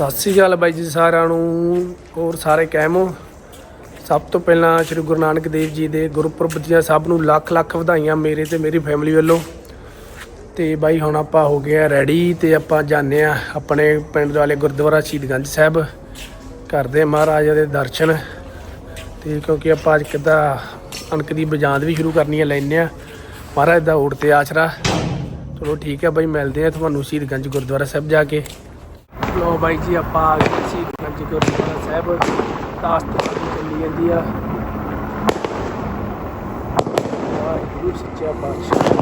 ਸਤਿ ਸ੍ਰੀ ਅਕਾਲ ਬਾਈ ਜੀ ਸਾਰਿਆਂ ਨੂੰ, ਹੋਰ ਸਾਰੇ ਕਾਇਮ ਹੋ? ਸਭ ਤੋਂ ਪਹਿਲਾਂ ਸ੍ਰੀ ਗੁਰੂ ਨਾਨਕ ਦੇਵ ਜੀ ਦੇ ਗੁਰਪੁਰਬ ਦੀਆਂ ਸਭ ਨੂੰ ਲੱਖ ਲੱਖ ਵਧਾਈਆਂ ਮੇਰੇ ਤੇ ਮੇਰੀ ਫੈਮਿਲੀ ਵੱਲੋਂ। ਤੇ ਬਾਈ ਹੁਣ ਆਪਾਂ ਹੋ ਗਏ ਆ ਰੈਡੀ ਤੇ ਆਪਾਂ ਜਾਂਦੇ ਆ ਆਪਣੇ ਪਿੰਡ ਵਾਲੇ ਗੁਰਦੁਆਰਾ ਸ਼ਹੀਦਗੰਜ ਸਾਹਿਬ। ਕਰਦੇ ਆ ਮਹਾਰਾਜ ਦੇ ਦਰਸ਼ਨ। ਤੇ ਕਿਉਂਕਿ ਆਪਾਂ ਅੱਜ ਕਿੱਦਾਂ ਅਣਕ ਦੀ ਬਜਾਂਦ ਵੀ ਸ਼ੁਰੂ ਕਰਨੀ ਹੈ ਲੈਨੇ ਆ। ਮਹਾਰਾਜ ਦਾ ਓਟ ਤੇ ਆਸਰਾ। ਚਲੋ ਠੀਕ ਹੈ ਬਾਈ, ਮਿਲਦੇ ਆ ਤੁਹਾਨੂੰ ਸ਼ਹੀਦਗੰਜ ਗੁਰਦੁਆਰਾ ਸਾਹਿਬ ਜਾ ਕੇ। ਲੋ ਬਾਈ ਜੀ, ਆਪਾਂ ਆ ਗਏ ਸੀ ਗੰਜ ਗੁਰਦੁਆਰਾ ਸਾਹਿਬ। ਦਾਸ ਤੋਂ ਚੱਲੀ ਜਾਂਦੀ ਆ। ਵਾਹਿਗੁਰੂ, ਸੱਚਾ ਪਾਤਸ਼ਾਹ।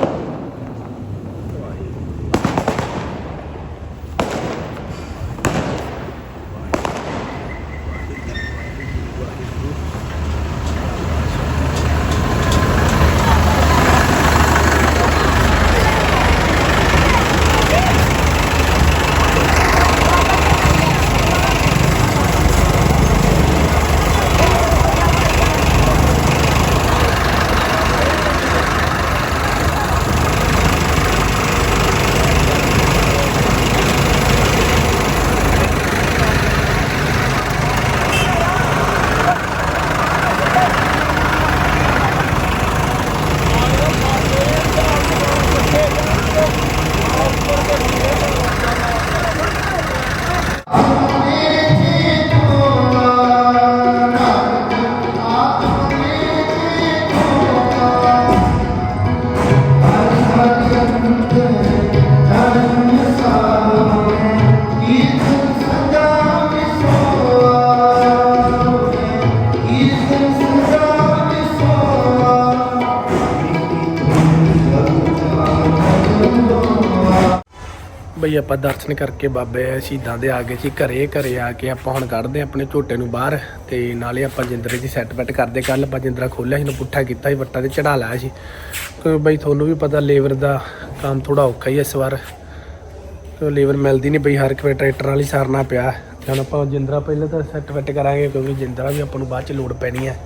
ਬਈ ਆਪਾਂ ਦਰਸ਼ਨ ਕਰਕੇ ਬਾਬੇ ਸ਼ਹੀਦਾਂ ਦੇ ਆ ਗਏ ਸੀ, ਘਰੇ ਘਰੇ ਆ ਕੇ ਆਪਾਂ ਹੁਣ ਕੱਢਦੇ ਹਾਂ ਆਪਣੇ ਝੋਟੇ ਨੂੰ ਬਾਹਰ ਤੇ ਨਾਲੇ ਆਪਾਂ ਜਿੰਦਰੇ ਦੀ ਸੈੱਟ ਬੈਟ ਕਰਦੇ ਕੱਲ ਆਪਾਂ ਜਿੰਦਰਾ ਖੋਲਿਆ ਸੀ ਨੂੰ ਪੁੱਠਾ ਕੀਤਾ ਸੀ, ਵੱਟਾਂ ਤੇ ਚੜਾ ਲਾਇਆ ਸੀ। ਕਿਉਂਕਿ ਬਈ ਤੁਹਾਨੂੰ ਵੀ ਪਤਾ ਲੇਬਰ ਦਾ ਕੰਮ ਥੋੜਾ ਔਖਾ ਹੀ ਇਸ ਵਾਰ। ਕਿਉਂ ਲੇਬਰ ਮਿਲਦੀ ਨਹੀਂ ਬਈ, ਹਰ ਇੱਕ ਵਾਰ ਟਰੈਕਟਰ ਵਾਲੀ ਹੀ ਸਾਰਨਾ ਪਿਆ। ਤੇ ਹੁਣ ਆਪਾਂ ਜਿੰਦਰਾ ਪਹਿਲਾਂ ਤਾਂ ਸੈੱਟ ਬੈਟ ਕਰਾਂਗੇ, ਕਿਉਂਕਿ ਜਿੰਦਰਾ ਵੀ ਆਪਾਂ ਨੂੰ ਬਾਅਦ ਚ ਲੋਡ ਪੈਣੀ ਹੈ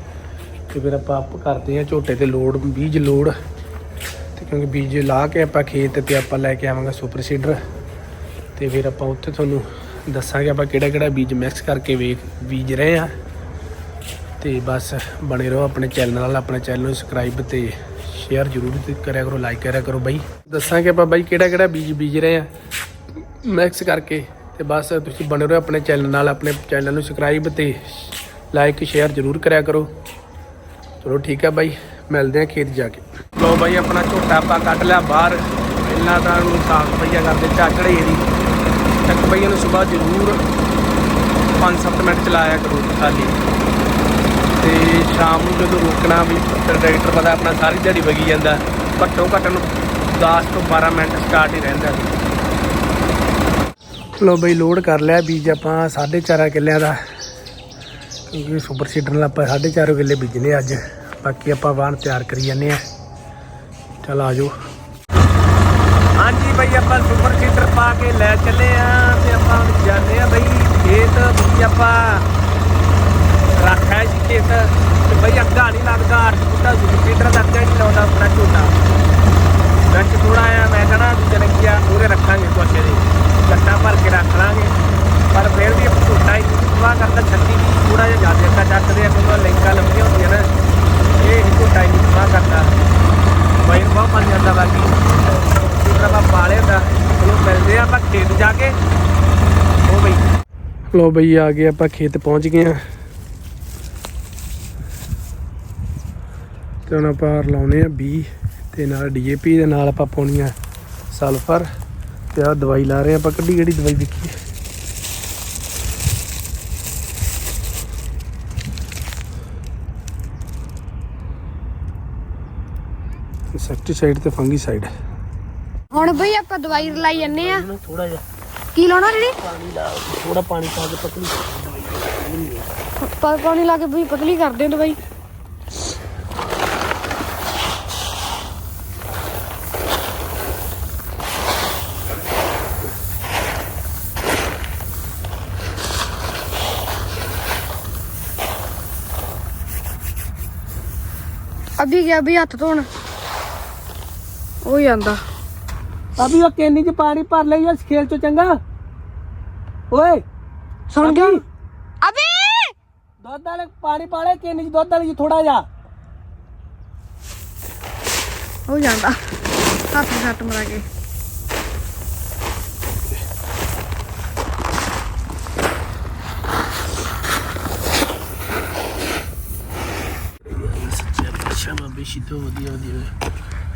ਤੇ ਫਿਰ ਆਪਾਂ ਆਪ ਕਰਦੇ ਹਾਂ ਝੋਟੇ ਤੇ ਲੋਡ ਬੀਜ ਲੋਡ ਤੇ ਕਿਉਂਕਿ ਬੀਜ ਲਾ ਕੇ ਆਪਾਂ ਖੇਤ ਤੇ ਆਪਾਂ ਲੈ ਕੇ ਆਵਾਂਗੇ ਸੁਪਰ ਸੀਡਰ। ਤੇ ਫਿਰ ਆਪਾਂ ਉੱਥੇ ਤੁਹਾਨੂੰ ਦੱਸਾਂਗੇ ਆਪਾਂ ਕਿਹੜਾ ਕਿਹੜਾ ਬੀਜ ਮਿਕਸ ਕਰਕੇ ਵੇਖ, ਬੀਜ ਰਹੇ ਆ। ਤੇ ਬਸ ਬਣੇ ਰਹੋ ਆਪਣੇ ਚੈਨਲ ਨਾਲ, ਆਪਣੇ ਚੈਨਲ ਨੂੰ ਸਬਸਕ੍ਰਾਈਬ ਤੇ ਸ਼ੇਅਰ ਜ਼ਰੂਰ ਕਰਿਆ ਕਰੋ ਲਾਈਕ ਕਰਿਆ ਕਰੋ ਬਾਈ। ਦੱਸਾਂਗੇ ਆਪਾਂ ਬਾਈ ਕਿਹੜਾ ਕਿਹੜਾ ਬੀਜ ਬੀਜ ਰਹੇ ਆ ਮਿਕਸ ਕਰਕੇ। ਤੇ ਬਸ ਤੁਸੀਂ ਬਣੇ ਰਹੋ ਆਪਣੇ ਚੈਨਲ ਨਾਲ, ਆਪਣੇ ਚੈਨਲ ਨੂੰ ਸਬਸਕ੍ਰਾਈਬ ਤੇ ਲਾਈਕ ਸ਼ੇਅਰ ਜ਼ਰੂਰ ਕਰਿਆ ਕਰੋ। ਚਲੋ ਠੀਕ ਹੈ ਬਾਈ, ਮਿਲਦੇ ਆ ਖੇਤ ਜਾ ਕੇ। ਲੋ ਬਾਈ ਆਪਣਾ ਝੋਟਾ ਆਪਾਂ ਕੱਢ ਲਿਆ ਬਾਹਰ, ਪਹਿਲਾਂ ਤਾਂ ਉਹਨੂੰ ਸਾਫ਼ ਪਈਆ ਕਰਦੇ ਝਾਕੜੇ ਇਹਦੀ। ਬਈਆਂ ਨੂੰ ਸਵੇਰ ਜ਼ਰੂਰ 5-7 ਮਿੰਟ ਚਲਾਇਆ ਕਰੋ ਖਾਲੀ। ਤੇ ਸ਼ਾਮ ਨੂੰ ਜਦੋਂ ਰੋਕਣਾ ਵੀ ਟਰੈਕਟਰ ਪਤਾ ਆਪਣਾ ਸਾਰੀ ਦਿਹਾੜੀ ਵਗੀ ਜਾਂਦਾ, ਘੱਟੋ ਘੱਟ ਨੂੰ 10 ਤੋਂ 12 ਮਿੰਟ ਸਟਾਰਟ ਹੀ ਰਹਿੰਦਾ ਲੋ ਬਈ ਲੋਡ ਕਰ ਲਿਆ, ਬੀਜ ਆਪਾਂ 4.5 ਕਿੱਲਿਆਂ ਦਾ। ਕਿਉਂਕਿ ਸੁਪਰ ਸੀਡਰ ਨਾਲ ਆਪਾਂ 4.5 ਕਿੱਲੇ ਬੀਜਨੇ ਅੱਜ। ਬਾਕੀ ਆਪਾਂ ਵਾਹਣ ਤਿਆਰ ਕਰੀ ਜਾਂਦੇ ਆ। ਚਲ ਆਜੋ ਹਾਂਜੀ ਬਈ, ਆਪਾਂ ਸੁਪਰ ਸੀਟਰ ਪਾ ਕੇ ਲੈ ਚੱਲੇ ਆ ਤੇ ਆਪਾਂ ਜਾਂਦੇ ਆ ਬਈ ਖੇਤ ਵੀ ਆਪਾਂ ਰੱਖਿਆ ਜੀ ਖੇਤ ਤੇ ਬਈ ਅੱਗਾ ਨਹੀਂ ਲੱਗਦਾ, ਅੱਠ ਬੁੱਢਾ ਸੁਪਰ ਸੀਡਰ ਦਾ ਅੱਗਾ ਨਹੀਂ ਲਾਉਂਦਾ, ਆਪਣਾ ਝੋਟਾ ਵਿੱਚ ਥੋੜਾ ਆ ਮੈਂ ਕਹਣਾ ਜਨਕੀਆ ਪੂਰੇ ਰੱਖਾਂਗੇ ਕੁਛ ਦੇ ਗੱਟਾ ਭਰ ਕੇ ਰੱਖ ਲਾਂਗੇ ਪਰ ਫਿਰ ਵੀ ਆਪਾਂ ਝੋਟਾ ਹੀ ਸਵਾ ਕਰਦਾ ਛੱਤੀ ਵੀ ਥੋੜਾ ਜਿਹਾ ਜ਼ਿਆਦਾ ਅੱਗਾ ਚੱਕਦੇ ਆ ਕਿਉਂਕਿ ਲਿੰਕਾਂ ਲੰਮੀਆਂ ਹੁੰਦੀਆਂ ਨਾ ਇਹ ਨਹੀਂ ਝੋਟਾ ਹੀ ਸਵਾ ਕਰਦਾ ਵੈਰ ਬਹੁਤ ਬਣ ਜਾਂਦਾ ਬਾਕੀ ਜਿਹੜਾ ਆਪਾਂ ਪਾਲੇ ਹੁੰਦਾ ਚਲੋ ਮਿਲਦੇ ਆ ਆਪਾਂ ਖੇਤ ਜਾ ਕੇ। ਉਹ ਬਈ। ਲੋ ਬਈ, ਆ ਗਏ ਆਪਾਂ ਖੇਤ ਪਹੁੰਚ ਗਏ ਆ ਤੇ ਹੁਣ ਆਪਾਂ ਲਾਉਨੇ ਆ ਬੀ ਤੇ ਨਾਲ ਡੀਏਪੀ ਦੇ ਨਾਲ ਆਪਾਂ ਪਾਉਣੀ ਆ ਸਲਫਰ। ਤੇ ਆ ਦਵਾਈ ਲਾ ਰਹੇ ਆ ਆਪਾਂ, ਕਿੱਡੀ ਕਿਹੜੀ ਦਵਾਈ ਦੇਖੀਏ ਇਨਸੈਕਟੀਸਾਈਡ ਤੇ ਫੰਗੀਸਾਈਡ। ਹੁਣ ਬਈ ਆਪਾਂ ਦਵਾਈ ਲਾਈ ਜੰਨੇ ਆ। ਥੋੜਾ ਜਿਹਾ ਕੀ ਲਾਉਣਾ ਜਿਹੜੀ ਪਾਣੀ ਲਾ ਥੋੜਾ ਪਾਣੀ ਪਾ ਕੇ ਪਤਲੀ ਦਵਾਈ ਪਾ- ਪਾਣੀ ਲਾ ਕੇ ਬਈ ਪਤਲੀ ਕਰਦੇ ਦਵਾਈ। ਅਭੀ ਗਿਆ ਵੀ ਹੱਥ ਧੋਣ। ਉਹ ਆਂਦਾ ਅਭੀ ਉਹ ਕੇਨੀ ਚ ਪਾਣੀ ਭਰ ਲੈ ਯਾਰ ਖੇਲ ਚੋਂ ਚੰਗਾ। ਓਏ ਸੁਣ ਗਿਆ। ਅਬੇ ਦੁੱਧ ਵਾਲੇ ਪਾਣੀ ਪਾਲੇ ਕਿੰਨੀ ਦੁੱਧ ਵਾਲੀ ਥੋੜਾ ਜਿਹਾ। ਹੋ ਜਾਂਦਾ। ਹੱਥ ਸੱਟ ਮਰਾ ਕੇ।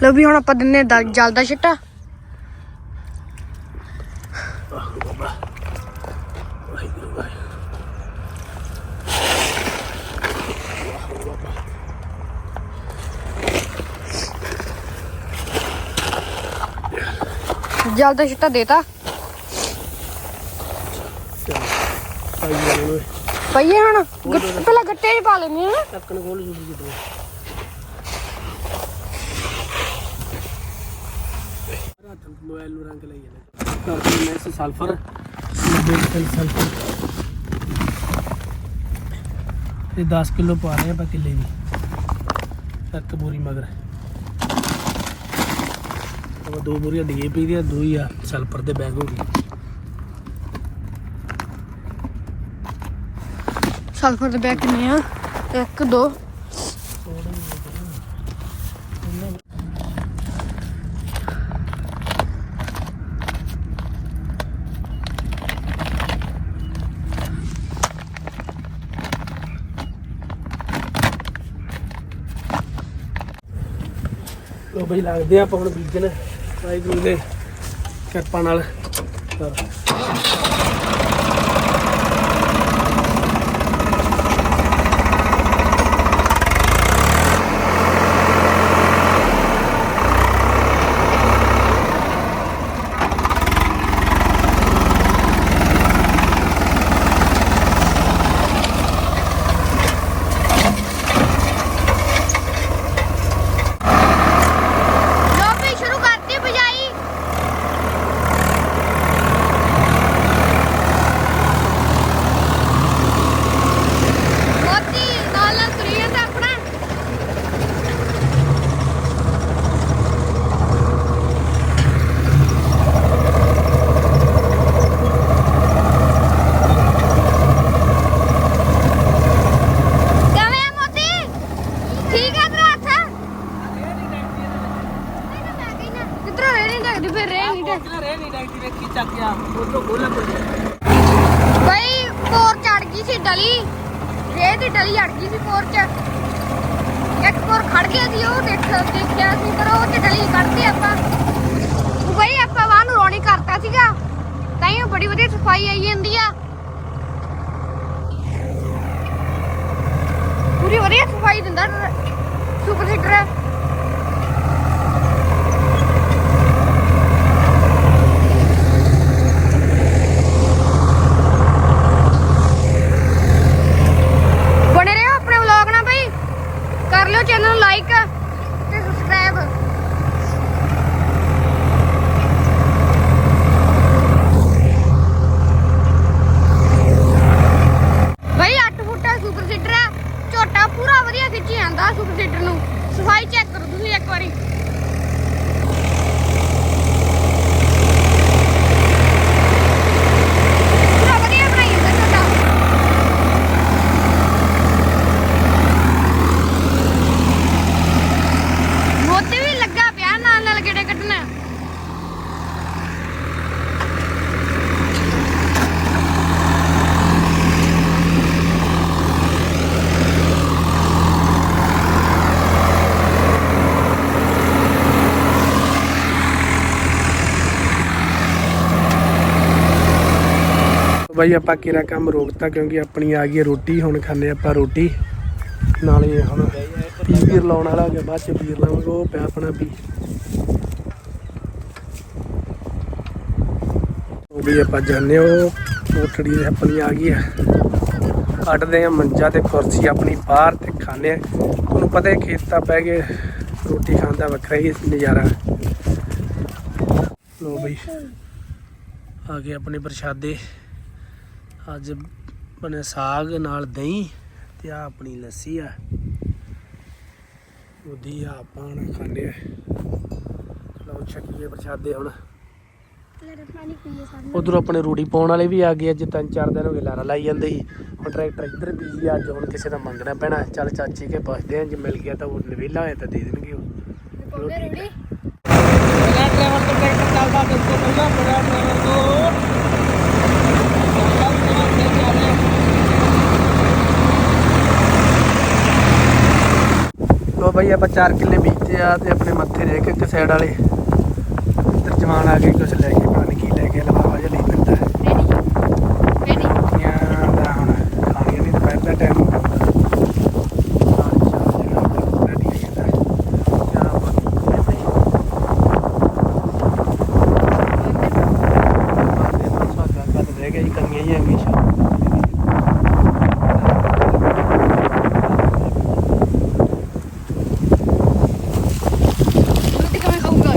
ਲੋ ਵੀ ਹੁਣ ਆਪਾਂ ਦਿੰਨੇ ਜਲਦਾ ਛਿੱਟਾ। ਜਲਦਾ ਛਿੱਟਾ ਦੇਤਾ ਪਈਏ ਹੁਣ। ਗੱਟ- ਪਹਿਲਾਂ ਗੱਟੇ 'ਚ ਪਾ ਲੈਨੇ ਆ ਟੱਕਣ ਖੋਲ ਜੁੜੀ ਜਿੱਦੋਂ ਰਾਤ ਨੂੰ। ਮੋਬਾਈਲ ਨੂੰ ਰੰਗ ਲਈ ਜਾਂਦਾ ਕਰਦੇ ਮੈਂ ਇਸ ਸਲਫਰ ਬੇਸਲ ਸਲਫਰ ਇਹ 10 ਕਿਲੋ ਪਾ ਰਹੇ ਆਪਾਂ ਕਿੱਲੇ ਦੀ। ਇੱਕ ਬੋਰੀ ਮਗਰ। ਉਹ ਦੋ ਬੋਰੀਆਂ ਡੀਏਪੀ ਦੀਆਂ ਦੋ ਹੀ ਆ ਸਲਫਰ ਦੇ ਬੈਗ ਹੋ ਗਏ ਸਲਫਰ ਦੇ ਬੈਗ ਕਿੰਨੇ ਆ ਇੱਕ ਦੋ। ਲੋ ਬਈ ਲੱਗਦੇ ਆ ਆਪਾਂ ਹੁਣ ਬੀਜਣ। ਵਾਹਿਗੁਰੂ ਦੇ ਕਿਰਪਾ ਨਾਲ ਚਲੋ। ਲੋ ਵੀ ਸ਼ੁਰੂ ਕਰਤੀ ਬਜਾਈ ਮੋਤੀ ਨਾਲ ਨਾਲ ਤੁਰੀ ਜਾਂਦਾ ਆਪਣਾ ਕਿਵੇਂ ਆ ਮੋਤੀ ਠੀਕ ਹੈ ਤੇਰਾ ਹੱਥ ਕਿਧਰੋਂ ਰਹਿ ਨਹੀਂ ਲੱਗਦੀ ਫਿਰ ਰਹਿ ਨਹੀਂ ਡਰ ਕਿਹੜਾ ਰਹਿ ਨਹੀਂ ਡਾਕਟਰ ਵੇਖੀ ਚੱਕਿਆ ਉਹ ਤੋਂ ਗੋਲਾ ਕੋਈ ਬਈ ਪੋਰ ਚੜ ਗਈ ਸੀ ਡਲੀ ਰੇਹ ਦੀ ਡਲੀ ਅੜ ਗਈ ਸੀ ਪੋਰ ਚ ਇੱਕ ਪੋਰ ਖੜ ਉਹ ਦੇਖ ਦੇਖਿਆ ਸੀ, ਪਰ ਉਹ ਚ ਡਲੀ ਕੱਢਦੀ ਆਪਾਂ। ਉਹ ਬਈ ਆਪਾਂ ਵਾਹ ਨੂੰ ਰੋਣੀ ਕਰਤਾ ਸੀਗਾ। ਤਾਂ ਹੀ ਉਹ ਬੜੀ ਵਧੀਆ ਸਫ਼ਾਈ ਆਈ ਜਾਂਦੀ ਆ। ਪੂਰੀ ਵਧੀਆ ਸਫ਼ਾਈ ਦਿੰਦਾ ਸੁਪਰ ਸੀਟਰ ਬਣੇ ਰਹੋ ਆਪਣੇ ਵਲੌਗ ਨਾਲ ਬਈ ਕਰ ਲਿਓ ਚੈਨਲ ਨੂੰ ਲਾਈਕ ਤੇ ਸਬਸਕ੍ਰਾਈਬ ਬਈ 8 ਫੁੱਟਾ ਸੁਪਰ ਸੀਟਰ ਆ ਝੋਟਾ ਪੂਰਾ ਵਧੀਆ ਖਿੱਚੀ ਜਾਂਦਾ ਸੁਪਰ ਸੀਟਰ ਨੂੰ। ਸਫ਼ਾਈ ਚੈੱਕ ਕਰੋ ਤੁਸੀਂ ਇੱਕ ਵਾਰੀ ਪੂਰਾ ਵਧੀਆ ਬਣਾਈ ਜਾਂਦਾ ਝੋਟਾ ਮੋਤੀ ਵੀ ਲੱਗਾ ਪਿਆ ਨਾਲ ਨਾਲ ਗੇੜੇ ਕੱਢਣ ਬਾਈ, ਆਪਾਂ ਕਿਹੜਾ ਕੰਮ ਰੋਕਤਾ? ਕਿਉਂਕਿ ਆਪਣੀ ਆ ਗਈ ਰੋਟੀ, ਹੁਣ ਖਾਣੇ ਆਪਾਂ ਰੋਟੀ। ਨਾਲੇ ਹੁਣ ਵੀਰ ਲਾਉਣ ਵਾਲਾ ਹੋ ਗਿਆ ਬਾਅਦ ਚ ਵੀਰ ਲਾਵਾਂਗੇ, ਉਹ ਪਿਆ ਆਪਣਾ ਵੀ। ਉਹ ਵੀ ਆਪਾਂ ਜਾਣੇ ਉਹ ਕੋਠੜੀ ਆਪਣੀ ਆ ਗਈ ਆ ਕੱਢਦੇ ਆ ਮੰਜਾ ਤੇ ਕੁਰਸੀ ਆਪਣੀ ਬਾਹਰ ਤੇ ਖਾਣੇ ਆ ਤੁਹਾਨੂੰ ਪਤਾ ਹੈ ਖੇਤਾਂ ਪੈ ਗਏ ਰੋਟੀ ਖਾਣ ਦਾ ਵੱਖਰਾ ਹੀ ਨਜ਼ਾਰਾ। ਲੋ ਬਈ, ਆ ਗਏ ਆਪਣੇ ਪ੍ਰਸ਼ਾਦੇ। ਅੱਜ ਬਣੇ ਸਾਗ ਨਾਲ ਦਹੀਂ ਤੇ ਆ ਆਪਣੀ ਲੱਸੀ ਆ। ਉਹਦੀ ਆ ਆਪਾਂ ਹੁਣ ਖਾਂਦੇ ਆ। ਲਓ ਛਕੀਏ ਪ੍ਰਸ਼ਾਦੇ ਹੁਣ। ਉਧਰੋਂ ਆਪਣੇ ਰੂੜੀ ਪਾਉਣ ਵਾਲੇ ਵੀ ਆ ਗਏ ਅੱਜ ਤਿੰਨ ਚਾਰ ਦਿਨ ਹੋ ਗਏ ਲਾਰਾ ਲਾਈ ਜਾਂਦੇ ਸੀ। ਹੁਣ ਟਰੈਕਟਰ ਇੱਧਰ ਬੀਜੀ ਅੱਜ ਹੁਣ ਕਿਸੇ ਦਾ ਮੰਗਣਾ ਪੈਣਾ। ਚੱਲ ਚਾਚੀ ਕੇ ਪੁੱਛਦੇ ਆ। ਜੇ ਮਿਲ ਗਿਆ ਤਾਂ ਉਹ ਨਵੇਲਾ ਹੋਇਆ ਤਾਂ ਦੇ ਦੇਣਗੇ ਉਹ। ਰੇੜੀ ਮੇਰਾ ਡਰਾਈਵਰ ਤੋਂ ਟਰੈਕਟਰ ਚੱਲਦਾ ਦੇਖੋ ਪਹਿਲਾਂ ਮੇਰਾ ਡਰਾਈਵਰ ਤੋਂ। ਬਾਈ ਆਪਾਂ 4 ਕਿੱਲੇ ਬੀਜਤੇ ਆ ਤੇ ਆਪਣੇ ਮੱਥੇ ਰਹਿ ਕੇ ਇੱਕ ਸਾਈਡ ਵਾਲੇ ਇੱਧਰ ਜਵਾਨ ਆ ਕੇ ਕੁਝ ਲੈ ਕੇ ਪਤਾ ਨਹੀਂ ਕੀ ਲੈ ਕੇ ਲਵਾਵਾ ਜਿਹਾ ਲਈ ਫਿਰਦਾ ਹੈ ਰੇੜੀ ਰੇੜੀ ਰੋਟੀਆਂ ਦਾ ਹੁਣ ਖਾਣੀਆਂ ਨਹੀਂ ਦੁਪਹਿਰ ਦਾ ਟਾਈਮ ਹੋ ਗਿਆ ਮਿੱਟੀ ਕਿਵੇਂ ਖਾਊਗਾ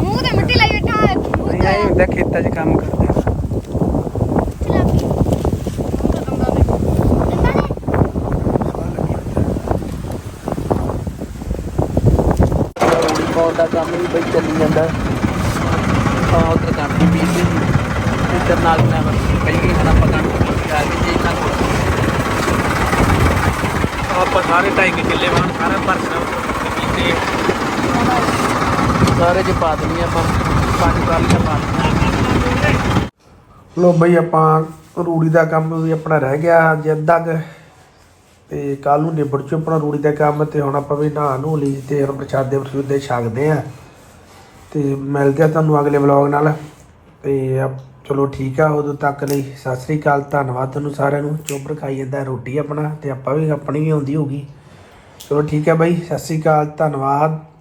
ਮੂੰਹ ਤੇ ਮਿੱਟੀ ਲਾਈ ਬੈਠਾ ਹੈ ਮੂੰਹ ਤੇ ਖੇਤਾਂ 'ਚ ਕੰਮ ਕਰਦੇ ਆ ਰੋੜੀ ਪਾਉਣ ਦਾ ਕੰਮ ਵੀ ਬਈ ਚੱਲੀ ਜਾਂਦਾ। ਆ ਉਧਰ ਕੰਮ ਵੀ ਸੀ ਇੱਧਰ ਨਾਲ ਮੈਂ ਪਹਿਲੀ ਹੁਣ ਆਪਾਂ ਕਣਕ ਬੀਜ ਆ ਕੇ ਜੇ ਇਹਨਾਂ ਕੋਲ ਆਪਾਂ ਸਾਰੇ ਕੁ ਕਿੱਲੇ ਵਾਂ ਸਾਰਾ ਭਰਨਾ ਬੀਜਦੇ ਸਾਰੇ ਚ ਪਾ ਦੇਣੀ ਆਪਾਂ ਪੰਜ ਕਾਲੀਆਂ ਪਾ ਦੇਣੀਆਂ ਲੋ ਬਈ ਆਪਾਂ ਰੂੜੀ ਦਾ ਕੰਮ ਵੀ ਆਪਣਾ ਰਹਿ ਗਿਆ ਅੱਜ ਅੱਧਾ ਕੁ। ਤੇ ਕੱਲ ਨੂੰ ਨਿਬੜ ਚੋ ਆਪਣਾ ਰੂੜੀ ਦਾ ਕੰਮ ਤੇ ਹੁਣ ਆਪਾਂ ਵੀ ਨਹਾ ਨੂੰ ਲਈ ਤੇ ਹੁਣ ਪ੍ਰਸ਼ਾਦੇ ਪ੍ਰਸ਼ੂਦੇ ਛਕਦੇ ਆ। ਤੇ ਮਿਲਦੇ ਆ ਤੁਹਾਨੂੰ ਅਗਲੇ ਵਲੌਗ ਨਾਲ। ਤੇ ਆ- ਚਲੋ ਠੀਕ ਆ, ਉਦੋਂ ਤੱਕ ਲਈ ਸਤਿ ਸ੍ਰੀ ਅਕਾਲ, ਧੰਨਵਾਦ ਤੁਹਾਨੂੰ ਸਾਰਿਆਂ ਨੂੰ। ਚੋਬਰ ਖਾਈ ਜਾਂਦਾ ਰੋਟੀ ਆਪਣਾ, ਤੇ ਆਪਾਂ ਵੀ ਆਪਣੀ ਵੀ ਆਉਂਦੀ ਹੋਗੀ ਚਲੋ ਠੀਕ ਹੈ ਬਾਈ, ਸਤਿ ਸ੍ਰੀ ਅਕਾਲ, ਧੰਨਵਾਦ।